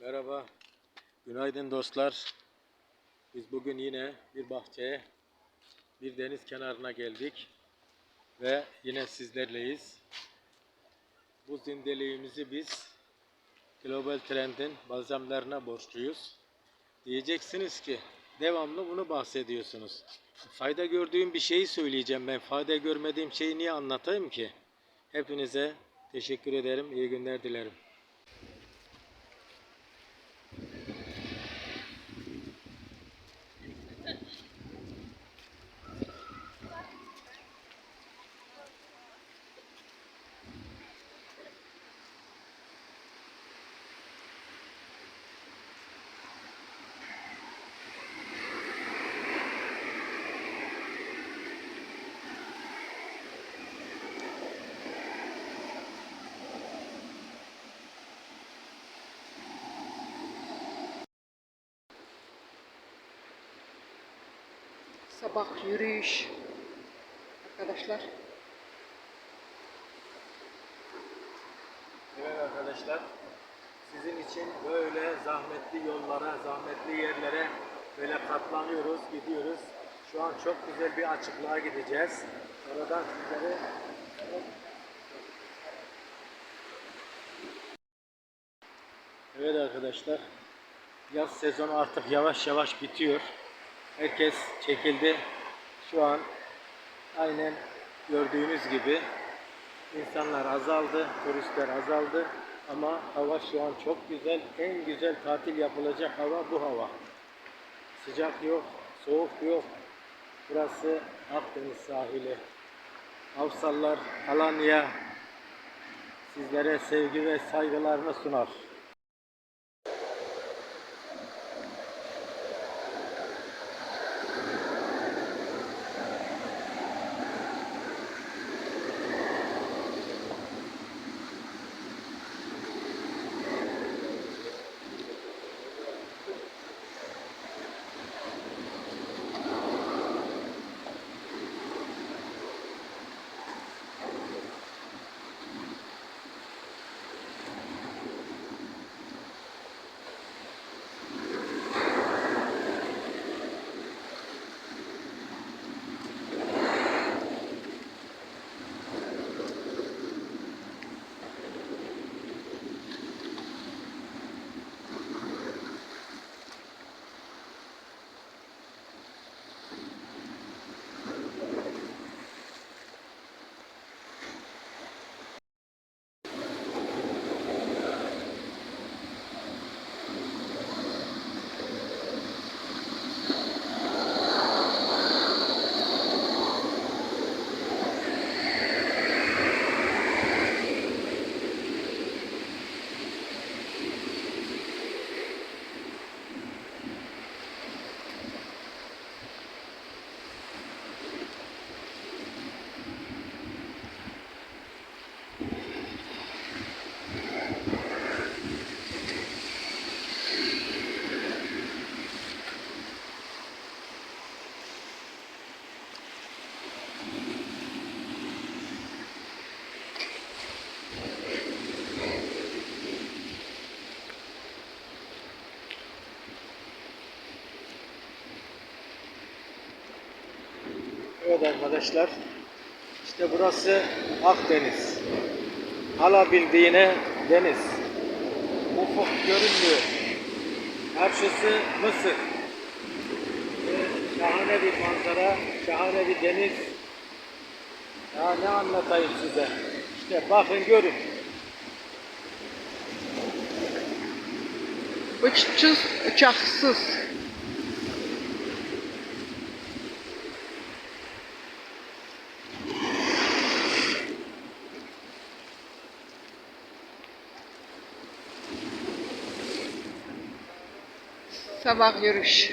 Merhaba. Günaydın dostlar. Biz bugün yine bir bahçeye, bir deniz kenarına geldik. Ve yine sizlerleyiz. Bu zindeliğimizi biz Global Trend'in balzamlarına borçluyuz. Diyeceksiniz ki devamlı bunu bahsediyorsunuz. Fayda gördüğüm bir şeyi söyleyeceğim ben. Fayda görmediğim şeyi niye anlatayım ki? Hepinize teşekkür ederim. İyi günler dilerim. Sabah yürüyüş. Arkadaşlar Evet arkadaşlar, sizin için böyle zahmetli yollara, zahmetli yerlere böyle katlanıyoruz, gidiyoruz. Şu an çok güzel bir açıklığa gideceğiz. Oradan sizlere Evet arkadaşlar, yaz sezonu artık yavaş yavaş bitiyor. Herkes çekildi. Şu an aynen gördüğünüz gibi İnsanlar azaldı, turistler azaldı ama hava şu an çok güzel. En güzel tatil yapılacak hava bu hava. Sıcak yok, soğuk yok. Burası Akdeniz sahili. Avsallar, Alanya sizlere sevgi ve saygılarını sunar. Evet arkadaşlar. İşte burası Akdeniz. Alabildiğine deniz. Ufuk görünmüyor. Karşısı Mısır. Şahane bir manzara, şahane bir deniz. Ya ne anlatayım size. İşte bakın görün. uçsuz uçaksız. Sabah yürüyüş.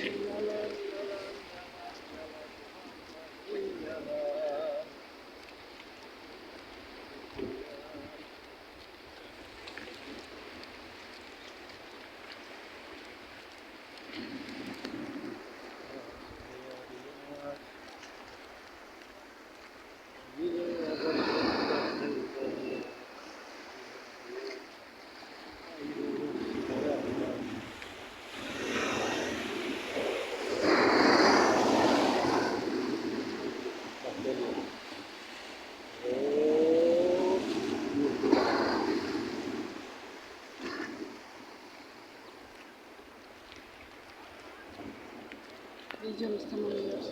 Videomuz tamamlıyoruz.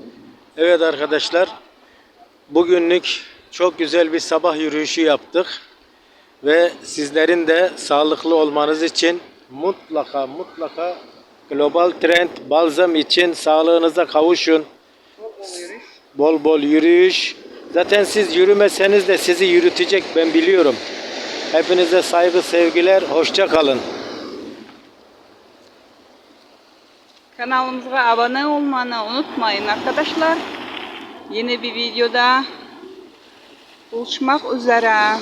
Evet arkadaşlar, bugünlük çok güzel bir sabah yürüyüşü yaptık. Ve sizlerin de sağlıklı olmanız için mutlaka mutlaka Global Trend Balzam için sağlığınıza kavuşun. Bol bol yürüyüş. Bol bol yürüyüş. Zaten siz yürümeseniz de sizi yürütecek ben biliyorum. Hepinize saygı sevgiler. Hoşça kalın. Kanalımıza abone olmayı unutmayın arkadaşlar. Yeni bir videoda buluşmak üzere.